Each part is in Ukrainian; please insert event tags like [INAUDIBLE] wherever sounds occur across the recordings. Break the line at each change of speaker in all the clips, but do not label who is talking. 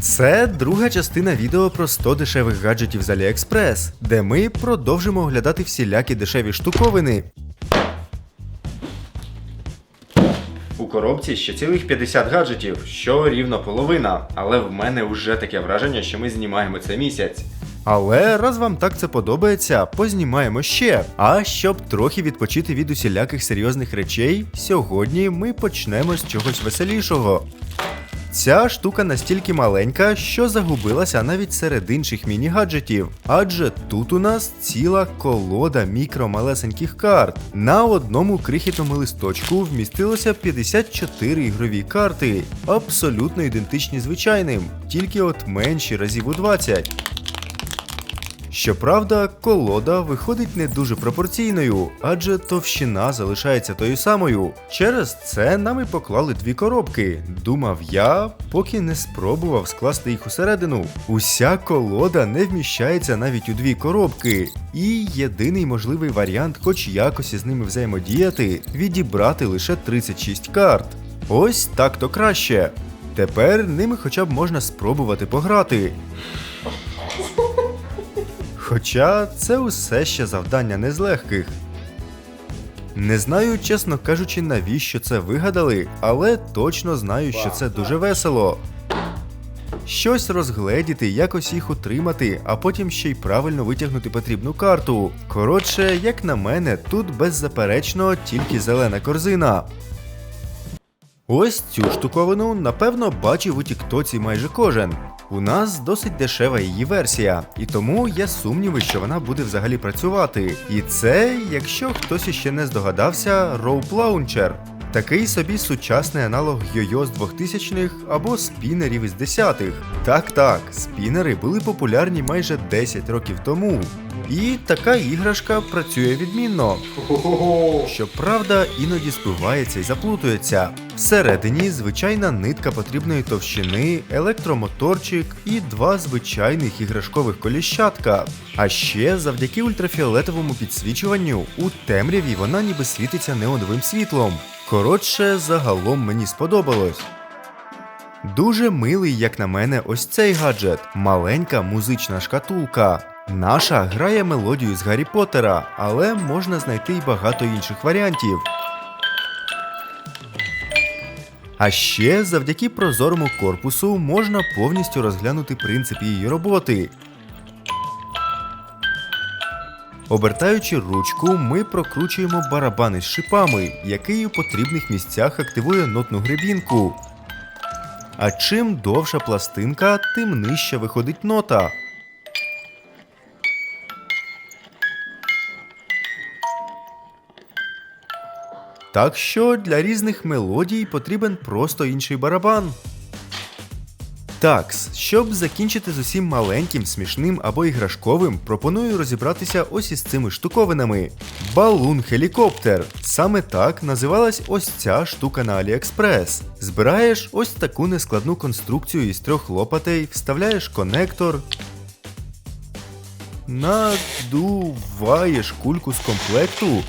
Це друга частина відео про 100 дешевих гаджетів з AliExpress, де ми продовжимо оглядати всілякі дешеві штуковини. У коробці ще цілих 50 гаджетів, що рівно половина, але в мене вже таке враження, що ми знімаємо це місяць. Але раз вам так це подобається, познімаємо ще. А щоб трохи відпочити від усіляких серйозних речей, сьогодні ми почнемо з чогось веселішого. Ця штука настільки маленька, що загубилася навіть серед інших міні-гаджетів. Адже тут у нас ціла колода мікромалесеньких карт. На одному крихітному листочку вмістилося 54 ігрові карти, абсолютно ідентичні звичайним, тільки от менші разів у 20. Щоправда, колода виходить не дуже пропорційною, адже товщина залишається тою самою. Через це нам і поклали дві коробки. Думав я, поки не спробував скласти їх усередину. Уся колода не вміщається навіть у дві коробки. І єдиний можливий варіант, хоч якось із ними взаємодіяти, відібрати лише 36 карт. Ось так то краще. Тепер ними хоча б можна спробувати пограти. Хоча це усе ще завдання не з легких. Не знаю, чесно кажучи, навіщо це вигадали, але точно знаю, що це дуже весело. Щось розгледіти, якось їх утримати, а потім ще й правильно витягнути потрібну карту. Коротше, як на мене, тут беззаперечно тільки зелена корзина. Ось цю штуковину, напевно, бачив у Тіктоці майже кожен. У нас досить дешева її версія, і тому є сумніви, що вона буде взагалі працювати. І це, якщо хтось іще не здогадався, Rope Launcher. Такий собі сучасний аналог йо-йо з 2000-х або спінерів із 10-х. Так, так, спінери були популярні майже 10 років тому. І така іграшка працює відмінно. Щоправда, іноді збивається і заплутується. Всередині звичайна нитка потрібної товщини, електромоторчик і два звичайних іграшкових коліщатка. А ще завдяки ультрафіолетовому підсвічуванню у темряві вона ніби світиться неоновим світлом. Коротше, загалом мені сподобалось. Дуже милий, як на мене, ось цей гаджет. Маленька музична шкатулка. Наша грає мелодію з Гаррі Поттера, але можна знайти й багато інших варіантів. А ще завдяки прозорому корпусу можна повністю розглянути принцип її роботи. Обертаючи ручку, ми прокручуємо барабан із шипами, який у потрібних місцях активує нотну гребінку. А чим довша пластинка, тим нижче виходить нота. Так що для різних мелодій потрібен просто інший барабан. Такс, щоб закінчити з усім маленьким, смішним або іграшковим, пропоную розібратися ось із цими штуковинами. Балун хелікоптер. Саме так називалась ось ця штука на AliExpress. Збираєш ось таку нескладну конструкцію із трьох лопатей, вставляєш конектор. Надуваєш кульку з комплекту.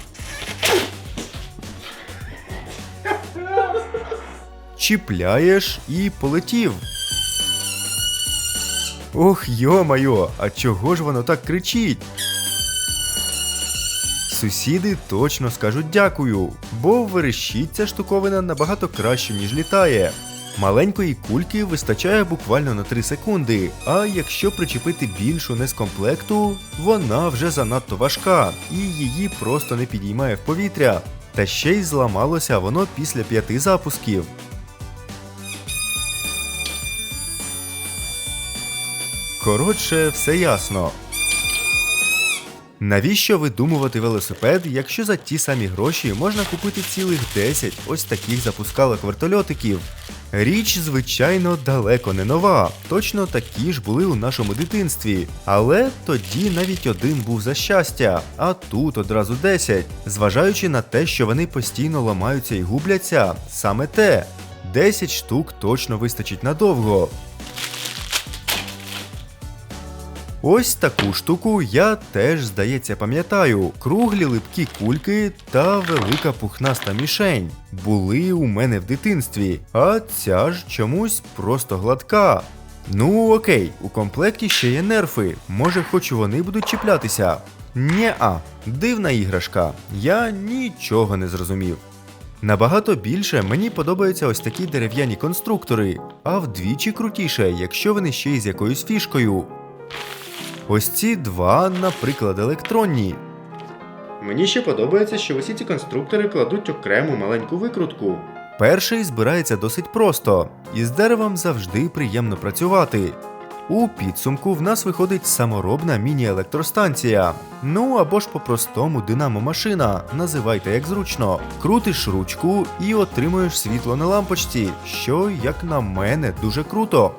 Чіпляєш і полетів. Ох, йо-майо, а чого ж воно так кричить? Сусіди точно скажуть дякую, бо верещить ця штуковина набагато краще, ніж літає. Маленької кульки вистачає буквально на 3 секунди, а якщо причепити більшу не з комплекту, вона вже занадто важка і її просто не підіймає в повітря. Та ще й зламалося воно після п'яти запусків. Коротше, все ясно. Навіщо видумувати велосипед, якщо за ті самі гроші можна купити цілих 10 ось таких запускалок вертольотиків? Річ, звичайно, далеко не нова. Точно такі ж були у нашому дитинстві. Але тоді навіть один був за щастя, а тут одразу 10. Зважаючи на те, що вони постійно ламаються і губляться, саме те. 10 штук точно вистачить надовго. Ось таку штуку я теж, здається, пам'ятаю. Круглі липкі кульки та велика пухнаста мішень були у мене в дитинстві, а ця ж чомусь просто гладка. Ну окей, у комплекті ще є нерфи. Може, хоч вони будуть чіплятися. Нє-а, дивна іграшка. Я нічого не зрозумів. Набагато більше мені подобаються ось такі дерев'яні конструктори, а вдвічі крутіше, якщо вони ще й з якоюсь фішкою. Ось ці два, наприклад, електронні. Мені ще подобається, що усі ці конструктори кладуть окрему маленьку викрутку. Перший збирається досить просто, і з деревом завжди приємно працювати. У підсумку в нас виходить саморобна міні-електростанція. Ну або ж по-простому динамо-машина, називайте як зручно. Крутиш ручку і отримуєш світло на лампочці, що, як на мене, дуже круто.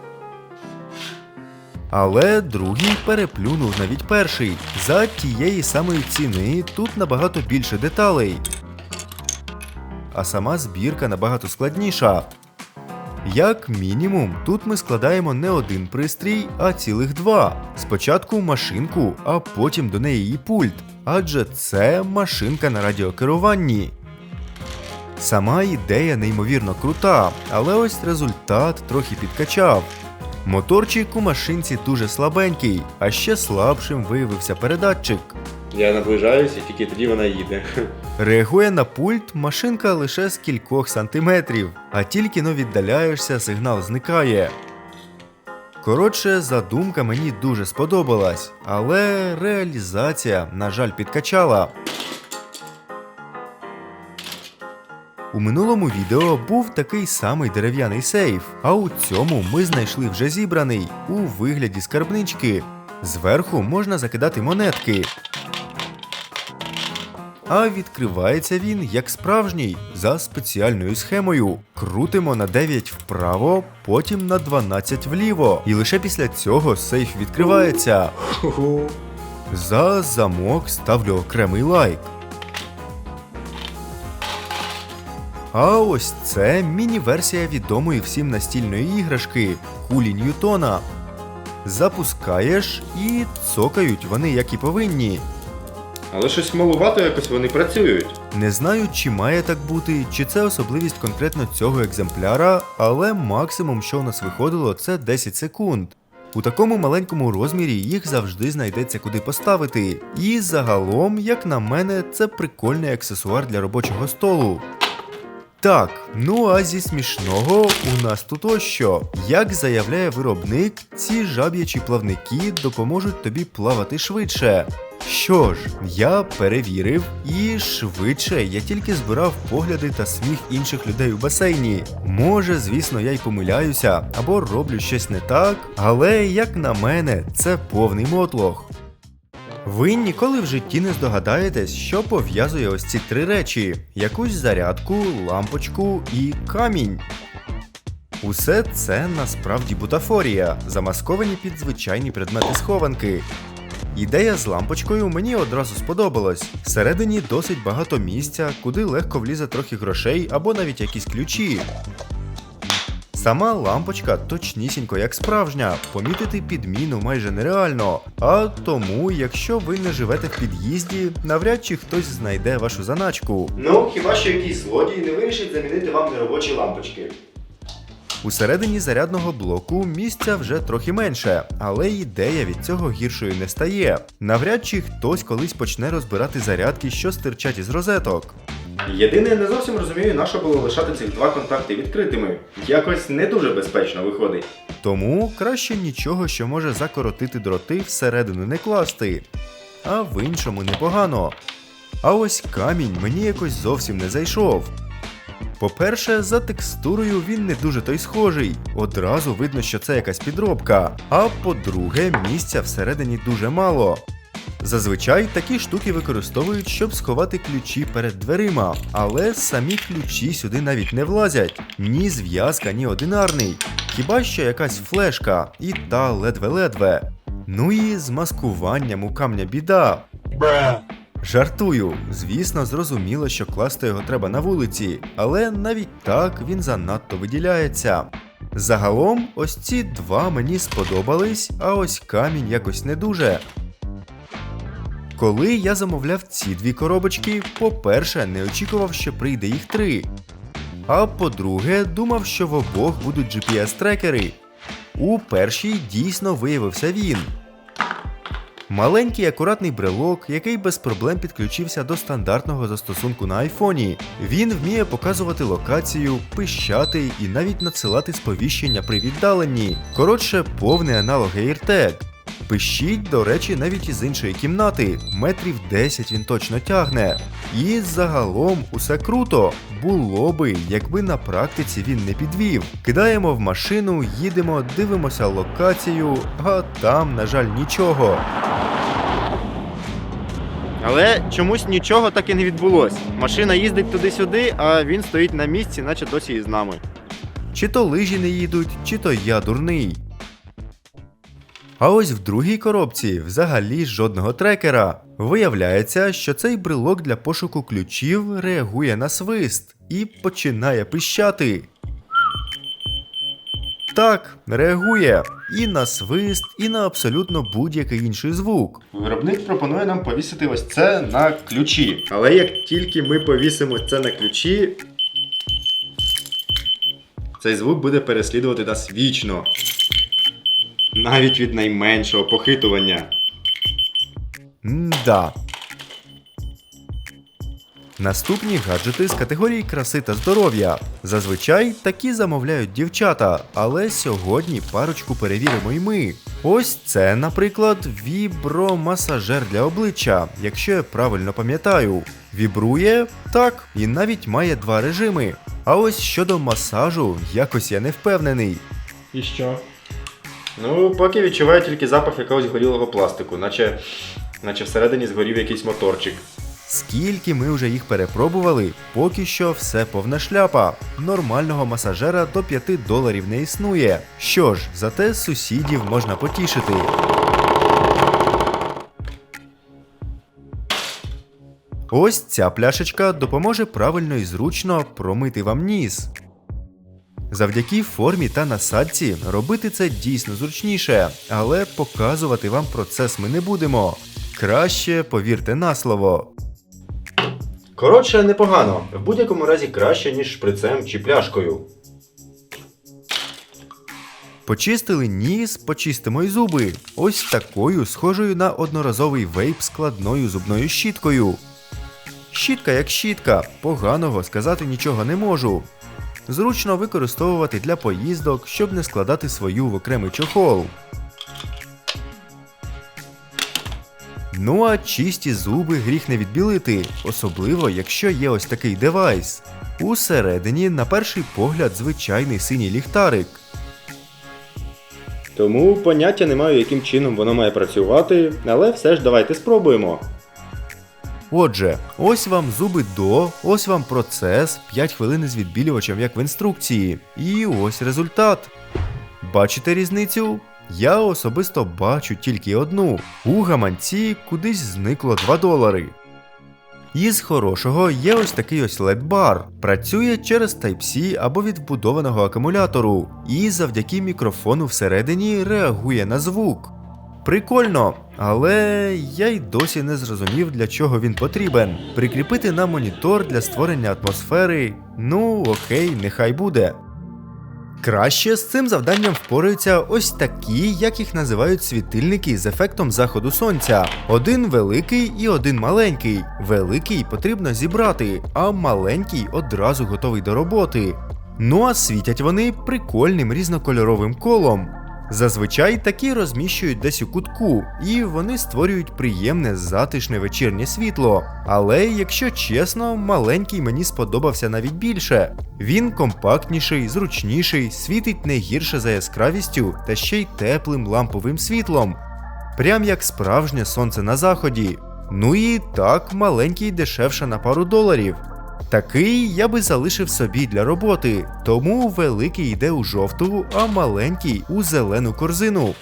Але другий переплюнув навіть перший. За тієї самої ціни тут набагато більше деталей. А сама збірка набагато складніша. Як мінімум, тут ми складаємо не один пристрій, а цілих два. Спочатку машинку, а потім до неї і пульт. Адже це машинка на радіокеруванні. Сама ідея неймовірно крута, але ось результат трохи підкачав. Моторчик у машинці дуже слабенький, а ще слабшим виявився передатчик.
Я наближаюся, тільки тоді вона їде.
Реагує на пульт машинка лише з кількох сантиметрів, а тільки но віддаляєшся, сигнал зникає. Коротше, задумка мені дуже сподобалась, але реалізація, на жаль, підкачала. У минулому відео був такий самий дерев'яний сейф, а у цьому ми знайшли вже зібраний у вигляді скарбнички. Зверху можна закидати монетки. А відкривається він як справжній за спеціальною схемою. Крутимо на 9 вправо, потім на 12 вліво. І лише після цього сейф відкривається. За замок ставлю окремий лайк. А ось це міні-версія відомої всім настільної іграшки кулі Ньютона. Запускаєш і цокають вони як і повинні.
Але щось малувато якось вони працюють.
Не знаю, чи має так бути, чи це особливість конкретно цього екземпляра, але максимум, що у нас виходило, це 10 секунд. У такому маленькому розмірі їх завжди знайдеться куди поставити. І загалом, як на мене, це прикольний аксесуар для робочого столу. Так, ну а зі смішного у нас тут ось що. Як заявляє виробник, ці жаб'ячі плавники допоможуть тобі плавати швидше. Що ж, я перевірив, і швидше я тільки збирав погляди та сміх інших людей у басейні. Може, звісно, я й помиляюся або роблю щось не так, але як на мене, це повний мотлох. Ви ніколи в житті не здогадаєтесь, що пов'язує ось ці три речі: якусь зарядку, лампочку і камінь. Усе це насправді бутафорія, замасковані під звичайні предмети схованки. Ідея з лампочкою мені одразу сподобалась. Всередині досить багато місця, куди легко влізе трохи грошей або навіть якісь ключі. Сама лампочка точнісінько як справжня, помітити підміну майже нереально. А тому, якщо ви не живете в під'їзді, навряд чи хтось знайде вашу заначку.
Ну, хіба що якийсь злодій не вирішить замінити вам неробочі лампочки.
Усередині зарядного блоку місця вже трохи менше, але ідея від цього гіршою не стає. Навряд чи хтось колись почне розбирати зарядки, що стирчать із розеток.
Єдине, не зовсім розумію, на що було лишати цих два контакти відкритими. Якось не дуже безпечно виходить.
Тому краще нічого, що може закоротити дроти, всередину не класти. А в іншому непогано. А ось камінь мені якось зовсім не зайшов. По-перше, за текстурою він не дуже той схожий. Одразу видно, що це якась підробка. А по-друге, місця всередині дуже мало. Зазвичай такі штуки використовують, щоб сховати ключі перед дверима, але самі ключі сюди навіть не влазять. Ні зв'язка, ні одинарний. Хіба що якась флешка, і та ледве-ледве. Ну і з маскуванням у камня біда. Жартую, звісно, зрозуміло, що класти його треба на вулиці, але навіть так він занадто виділяється. Загалом, ось ці два мені сподобались, а ось камінь якось не дуже. Коли я замовляв ці дві коробочки, по-перше, не очікував, що прийде їх три. А по-друге, думав, що в обох будуть GPS-трекери. У першій дійсно виявився він. Маленький акуратний брелок, який без проблем підключився до стандартного застосунку на айфоні. Він вміє показувати локацію, пищати і навіть надсилати сповіщення при віддаленні. Коротше, повний аналог AirTag. Пищить, до речі, навіть із іншої кімнати. Метрів 10 він точно тягне. І загалом усе круто. Було би, якби на практиці він не підвів. Кидаємо в машину, їдемо, дивимося локацію, а там, на жаль, нічого.
Але чомусь нічого так і не відбулось. Машина їздить туди-сюди, а він стоїть на місці, наче досі із нами.
Чи то лижі не їдуть, чи то я дурний. А ось в другій коробці взагалі жодного трекера. Виявляється, що цей брелок для пошуку ключів реагує на свист і починає пищати. Так, реагує і на свист, і на абсолютно будь-який інший звук.
Виробник пропонує нам повісити ось це на ключі. Але як тільки ми повісимо це на ключі, цей звук буде переслідувати нас вічно. Навіть від найменшого похитування.
М-да. Наступні гаджети з категорії краси та здоров'я. Зазвичай такі замовляють дівчата, але сьогодні парочку перевіримо й ми. Ось це, наприклад, вібромасажер для обличчя, якщо я правильно пам'ятаю. Вібрує так, і навіть має два режими. А ось щодо масажу, якось я не впевнений.
І що? Ну, поки відчуваю тільки запах якогось горілого пластику, наче, наче всередині згорів якийсь моторчик.
Скільки ми вже їх перепробували, поки що все повна шляпа. Нормального масажера до 5 доларів не існує. Що ж, зате сусідів можна потішити. Ось ця пляшечка допоможе правильно і зручно промити вам ніс. Завдяки формі та насадці робити це дійсно зручніше, але показувати вам процес ми не будемо. Краще повірте на слово.
Коротше, непогано. В будь-якому разі краще, ніж шприцем чи пляшкою.
Почистили ніс, почистимо й зуби. Ось такою, схожою на одноразовий вейп складною зубною щіткою. Щітка як щітка, поганого сказати нічого не можу. Зручно використовувати для поїздок, щоб не складати свою в окремий чохол. Ну а чисті зуби гріх не відбілити, особливо якщо є ось такий девайс. Усередині, на перший погляд, звичайний синій ліхтарик.
Тому поняття не маю, яким чином воно має працювати, але все ж давайте спробуємо.
Отже, ось вам зуби до, ось вам процес, 5 хвилин з відбілювачем, як в інструкції. І ось результат. Бачите різницю? Я особисто бачу тільки одну. У гаманці кудись зникло 2 долари. Із хорошого є ось такий ось LED-бар. Працює через Type-C або від вбудованого акумулятору, і завдяки мікрофону всередині реагує на звук. Прикольно, але я й досі не зрозумів, для чого він потрібен. Прикріпити на монітор для створення атмосфери. Ну, окей, нехай буде. Краще з цим завданням впораються ось такі, як їх називають світильники з ефектом заходу сонця. Один великий і один маленький. Великий потрібно зібрати, а маленький одразу готовий до роботи. Ну а світять вони прикольним різнокольоровим колом. Зазвичай такі розміщують десь у кутку, і вони створюють приємне затишне вечірнє світло. Але, якщо чесно, маленький мені сподобався навіть більше. Він компактніший, зручніший, світить не гірше за яскравістю та ще й теплим ламповим світлом. Прям як справжнє сонце на заході. Ну і так, маленький дешевше на пару доларів. Такий я би залишив собі для роботи, тому великий йде у жовту, а маленький у зелену корзину.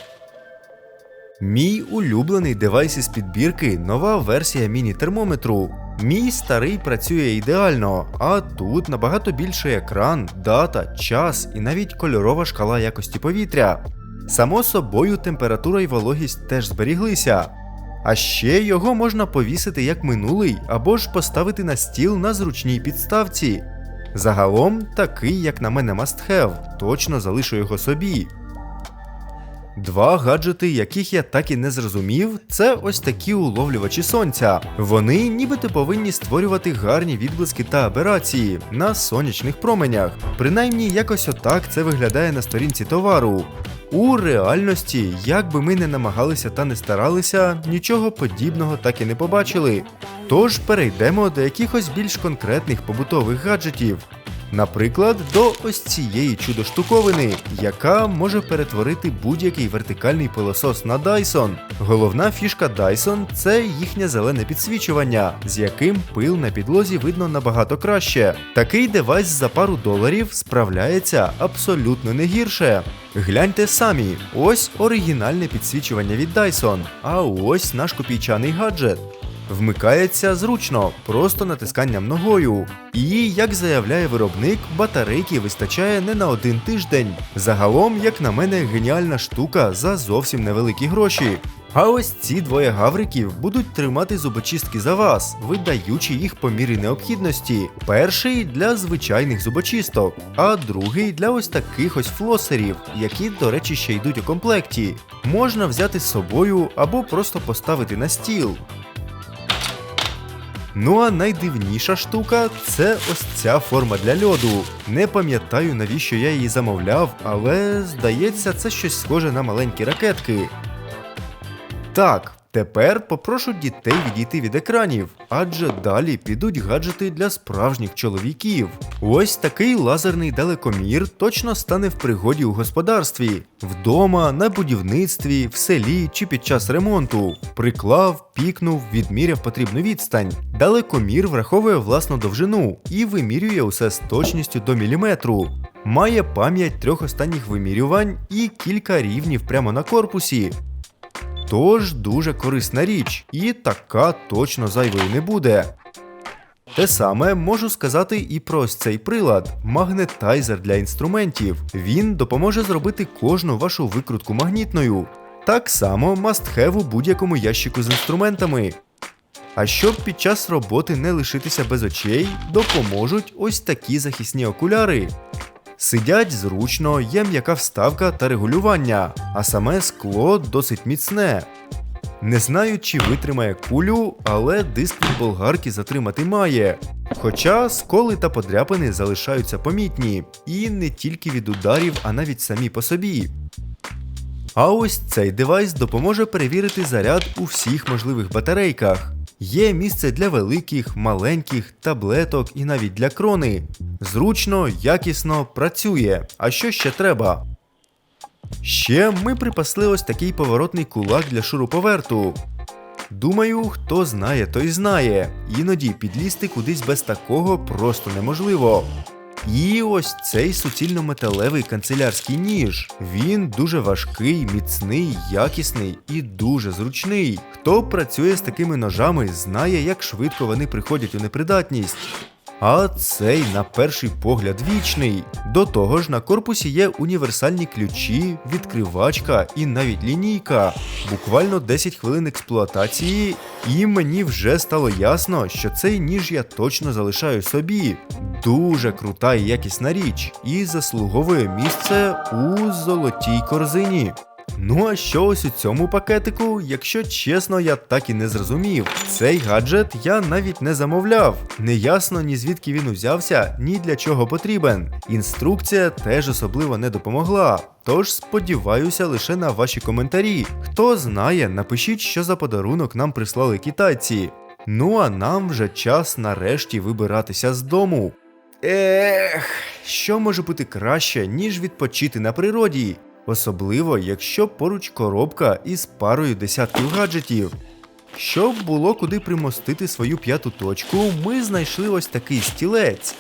Мій улюблений девайс із підбірки нова версія міні-термометру. Мій старий працює ідеально, а тут набагато більший екран, дата, час і навіть кольорова шкала якості повітря. Само собою, температура і вологість теж зберіглися. А ще його можна повісити як минулий або ж поставити на стіл на зручній підставці. Загалом, такий, як на мене, must have, точно залишу його собі. Два гаджети, яких я так і не зрозумів, це ось такі уловлювачі сонця. Вони нібито повинні створювати гарні відблиски та аберації на сонячних променях. Принаймні, якось отак це виглядає на сторінці товару. У реальності, як би ми не намагалися та не старалися, нічого подібного так і не побачили. Тож перейдемо до якихось більш конкретних побутових гаджетів. Наприклад, до ось цієї чудо-штуковини, яка може перетворити будь-який вертикальний пилосос на Dyson. Головна фішка Dyson – це їхнє зелене підсвічування, з яким пил на підлозі видно набагато краще. Такий девайс за пару доларів справляється абсолютно не гірше. Гляньте самі, ось оригінальне підсвічування від Dyson, а ось наш копійчаний гаджет. Вмикається зручно, просто натисканням ногою. І, як заявляє виробник, батарейки вистачає не на один тиждень. Загалом, як на мене, геніальна штука за зовсім невеликі гроші. А ось ці двоє гавриків будуть тримати зубочистки за вас, видаючи їх по мірі необхідності. Перший для звичайних зубочисток, а другий для ось таких ось флосерів, які, до речі, ще йдуть у комплекті. Можна взяти з собою або просто поставити на стіл. Ну а найдивніша штука це ось ця форма для льоду. Не пам'ятаю навіщо я її замовляв, але здається, це щось схоже на маленькі ракетки. Так, тепер попрошу дітей відійти від екранів, адже далі підуть гаджети для справжніх чоловіків. Ось такий лазерний далекомір точно стане в пригоді у господарстві, вдома, на будівництві, в селі чи під час ремонту. Приклав, пікнув, відміряв потрібну відстань. Далекомір враховує власну довжину і вимірює усе з точністю до міліметру. Має пам'ять трьох останніх вимірювань і кілька рівнів прямо на корпусі. Тож дуже корисна річ, і така точно зайвою не буде. Те саме можу сказати і про ось цей прилад магнетайзер для інструментів. Він допоможе зробити кожну вашу викрутку магнітною. Так само must have у будь-якому ящику з інструментами. А щоб під час роботи не лишитися без очей, допоможуть ось такі захисні окуляри. Сидять зручно, є м'яка вставка та регулювання, а саме скло досить міцне. Не знаю, чи витримає кулю, але диск від болгарки затримати має. Хоча сколи та подряпини залишаються помітні, і не тільки від ударів, а навіть самі по собі. А ось цей девайс допоможе перевірити заряд у всіх можливих батарейках. Є місце для великих, маленьких, таблеток і навіть для крони. Зручно, якісно, працює. А що ще треба? Ще ми припасли ось такий поворотний кулак для шуруповерту. Думаю, хто знає, той знає. Іноді підлізти кудись без такого просто неможливо. І ось цей суцільно-металевий канцелярський ніж. Він дуже важкий, міцний, якісний і дуже зручний. Хто працює з такими ножами, знає, як швидко вони приходять у непридатність. А цей на перший погляд вічний. До того ж, на корпусі є універсальні ключі, відкривачка і навіть лінійка. Буквально 10 хвилин експлуатації, і мені вже стало ясно, що цей ніж я точно залишаю собі. Дуже крута і якісна річ, і заслуговує місце у золотій корзині. Ну а що ось у цьому пакетику, якщо чесно, я так і не зрозумів. Цей гаджет я навіть не замовляв. Неясно ні звідки він узявся, ні для чого потрібен. Інструкція теж особливо не допомогла. Тож сподіваюся лише на ваші коментарі. Хто знає, напишіть, що за подарунок нам прислали китайці. Ну а нам вже час нарешті вибиратися з дому. Ех, що може бути краще, ніж відпочити на природі? Особливо, якщо поруч коробка із парою десятків гаджетів. Щоб було куди примостити свою п'яту точку, ми знайшли ось такий стілець.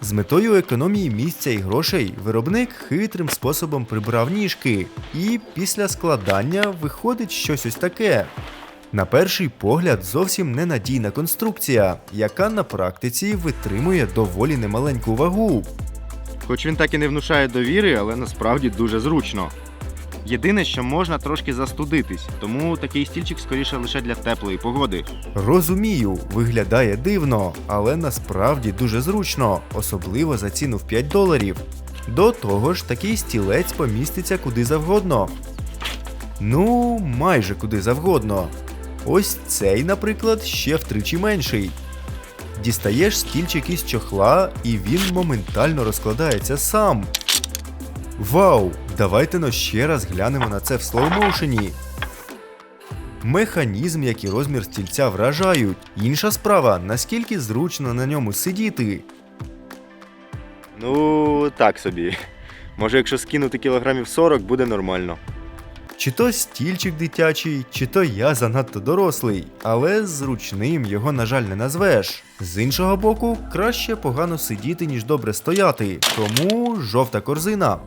З метою економії місця і грошей виробник хитрим способом прибрав ніжки, і після складання виходить щось ось таке. На перший погляд, зовсім ненадійна конструкція, яка на практиці витримує доволі немаленьку вагу.
Хоч він так і не внушає довіри, але насправді дуже зручно. Єдине, що можна трошки застудитись, тому такий стільчик скоріше лише для теплої погоди.
Розумію, виглядає дивно, але насправді дуже зручно, особливо за ціну в 5 доларів. До того ж, такий стілець поміститься куди завгодно. Ну, майже куди завгодно. Ось цей, наприклад, ще втричі менший. Дістаєш стільчик із чохла, і він моментально розкладається сам. Вау! Давайте но ще раз глянемо на це в слоумоушені. Механізм, як і розмір стільця вражають. Інша справа, наскільки зручно на ньому сидіти.
Ну, так собі. Може, якщо скинути кілограмів 40, буде нормально.
Чи то стільчик дитячий, чи то я занадто дорослий, але зручним його, на жаль, не назвеш. З іншого боку, краще погано сидіти, ніж добре стояти, тому жовта корзина.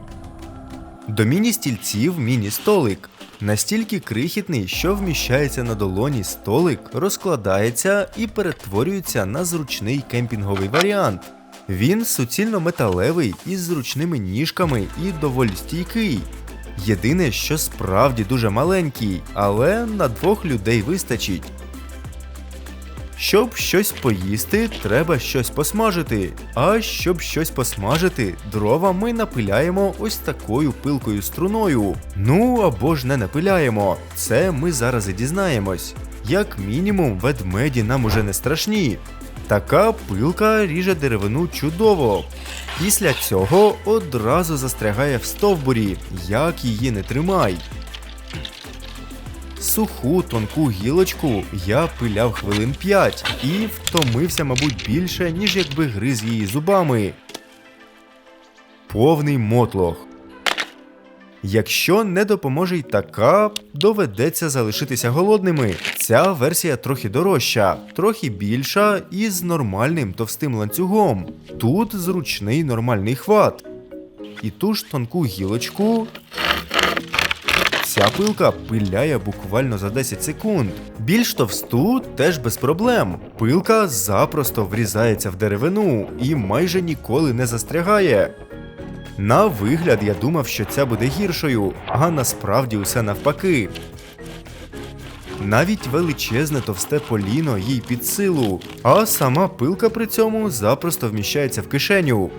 До міні-стільців міні-столик. Настільки крихітний, що вміщається на долоні столик, розкладається і перетворюється на зручний кемпінговий варіант. Він суцільно металевий із зручними ніжками і доволі стійкий. Єдине, що справді дуже маленький, але на двох людей вистачить. Щоб щось поїсти, треба щось посмажити. А щоб щось посмажити, дрова ми напиляємо ось такою пилкою струною. Ну або ж не напиляємо. Це ми зараз і дізнаємось. Як мінімум, ведмеді нам уже не страшні. Така пилка ріже деревину чудово. Після цього одразу застрягає в стовбурі, як її не тримай. Суху тонку гілочку я пиляв хвилин 5 і втомився, мабуть, більше, ніж якби гриз її зубами. Повний мотлох. Якщо не допоможе й така, доведеться залишитися голодними. Ця версія трохи дорожча, трохи більша і з нормальним товстим ланцюгом. Тут зручний нормальний хват. І ту ж тонку гілочку Ця пилка пиляє буквально за 10 секунд. Більш товсту теж без проблем. Пилка запросто врізається в деревину і майже ніколи не застрягає. На вигляд я думав, що ця буде гіршою, а насправді усе навпаки. Навіть величезне товсте поліно їй під силу, а сама пилка при цьому запросто вміщається в кишеню.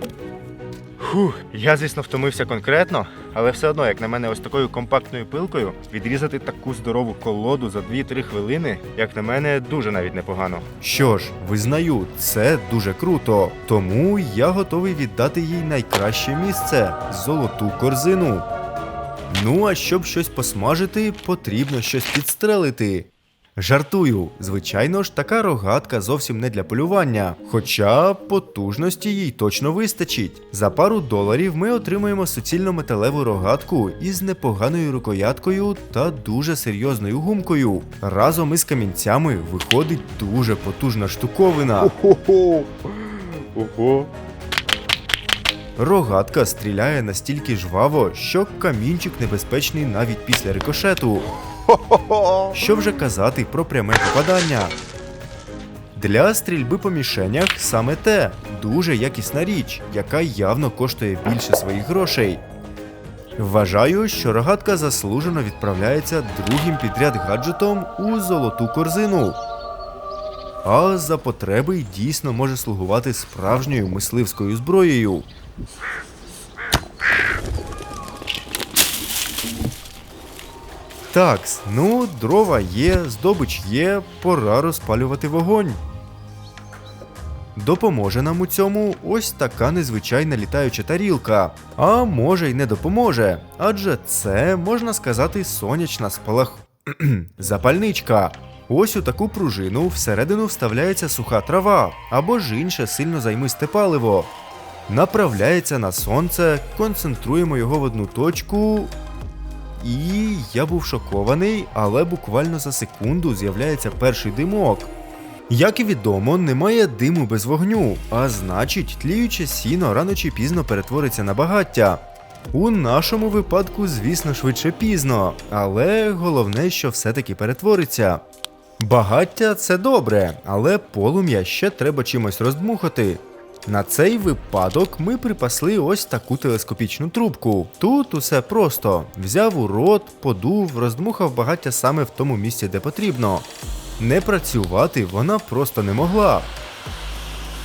Фух, я, звісно, втомився конкретно, але все одно, як на мене, ось такою компактною пилкою відрізати таку здорову колоду за 2-3 хвилини, як на мене, дуже навіть непогано.
Що ж, визнаю, це дуже круто. Тому я готовий віддати їй найкраще місце золоту корзину. Ну а щоб щось посмажити, потрібно щось підстрелити. Жартую, звичайно ж, така рогатка зовсім не для полювання, хоча потужності їй точно вистачить. За пару доларів ми отримуємо суцільно металеву рогатку із непоганою рукояткою та дуже серйозною гумкою. Разом із камінцями виходить дуже потужна штуковина.
Ого! Ого!
Рогатка стріляє настільки жваво, що камінчик небезпечний навіть після рикошету. Що вже казати про пряме попадання? Для стрільби по мішенях саме те дуже якісна річ, яка явно коштує більше своїх грошей. Вважаю, що рогатка заслужено відправляється другим підряд гаджетом у золоту корзину. А за потреби дійсно може слугувати справжньою мисливською зброєю. Такс, ну, дрова є, здобич є, пора розпалювати вогонь. Допоможе нам у цьому ось така незвичайна літаюча тарілка. А може й не допоможе, адже це, можна сказати, сонячна спалах. [CLEARS THROAT] запальничка. Ось у таку пружину всередину вставляється суха трава або ж інше сильно займисте паливо. Направляється на сонце, концентруємо його в одну точку. І я був шокований, але буквально за секунду з'являється перший димок. Як і відомо, немає диму без вогню, а значить, тліюче сіно рано чи пізно перетвориться на багаття. У нашому випадку, звісно, швидше пізно, але головне, що все-таки перетвориться. Багаття це добре, але полум'я ще треба чимось роздмухати. На цей випадок ми припасли ось таку телескопічну трубку. Тут усе просто: взяв у рот, подув, роздмухав багаття саме в тому місці, де потрібно. Не працювати вона просто не могла.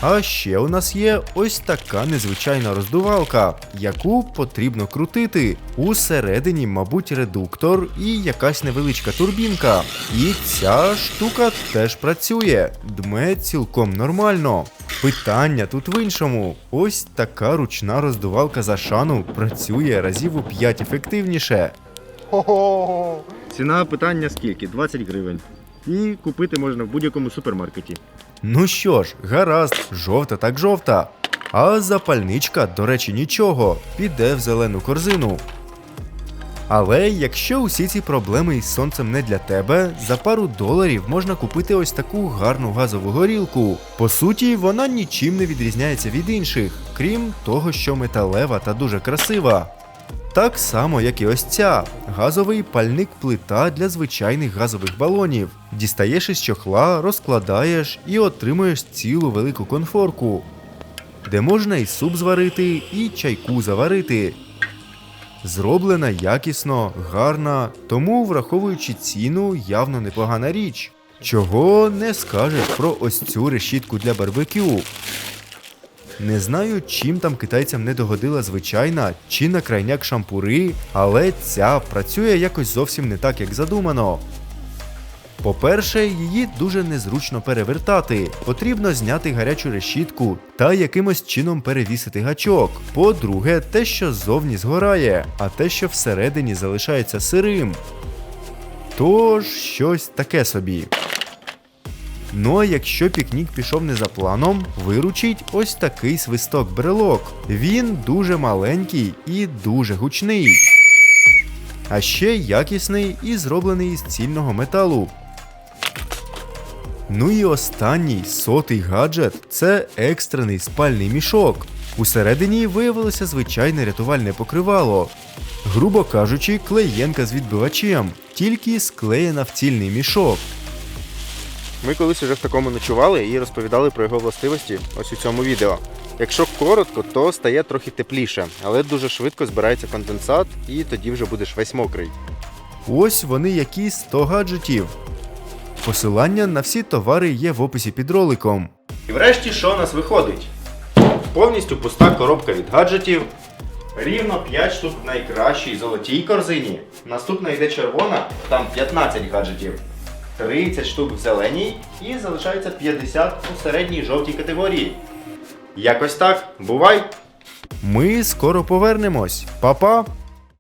А ще у нас є ось така незвичайна роздувалка, яку потрібно крутити. Усередині, мабуть, редуктор і якась невеличка турбінка. І ця штука теж працює, дме цілком нормально. Питання тут в іншому. Ось така ручна роздувалка за шану працює разів у 5 ефективніше.
Ціна питання скільки? 20 гривень. І купити можна в будь-якому супермаркеті.
Ну що ж, гаразд, жовта так жовта. А запальничка, до речі, нічого, піде в зелену корзину. Але якщо усі ці проблеми із сонцем не для тебе, за пару доларів можна купити ось таку гарну газову горілку. По суті, вона нічим не відрізняється від інших, крім того, що металева та дуже красива. Так само, як і ось ця газовий пальник плита для звичайних газових балонів. Дістаєш із чохла, розкладаєш і отримуєш цілу велику конфорку, де можна і суп зварити, і чайку заварити. Зроблена якісно, гарна, тому, враховуючи ціну, явно непогана річ. Чого не скажеш про ось цю решітку для барбекю. Не знаю, чим там китайцям не догодила звичайна чи на крайняк шампури, але ця працює якось зовсім не так, як задумано. По-перше, її дуже незручно перевертати. Потрібно зняти гарячу решітку та якимось чином перевісити гачок. По-друге, те, що ззовні згорає, а те, що всередині залишається сирим. Тож, щось таке собі. Ну а якщо пікнік пішов не за планом, виручить ось такий свисток брелок. Він дуже маленький і дуже гучний. А ще якісний і зроблений із цільного металу. Ну і останній сотий гаджет це екстрений спальний мішок. Усередині виявилося звичайне рятувальне покривало. Грубо кажучи, клеєнка з відбивачем, тільки склеєна в цільний мішок.
Ми колись уже в такому ночували і розповідали про його властивості ось у цьому відео. Якщо коротко, то стає трохи тепліше, але дуже швидко збирається конденсат, і тоді вже будеш весь мокрий.
Ось вони які 100 гаджетів. Посилання на всі товари є в описі під роликом.
І врешті, що у нас виходить? Повністю пуста коробка від гаджетів. Рівно 5 штук в найкращій золотій корзині. Наступна йде червона, там 15 гаджетів. 30 штук в зеленій і залишається 50 у середній жовтій категорії. Якось так, бувай!
Ми скоро повернемось. Па-па!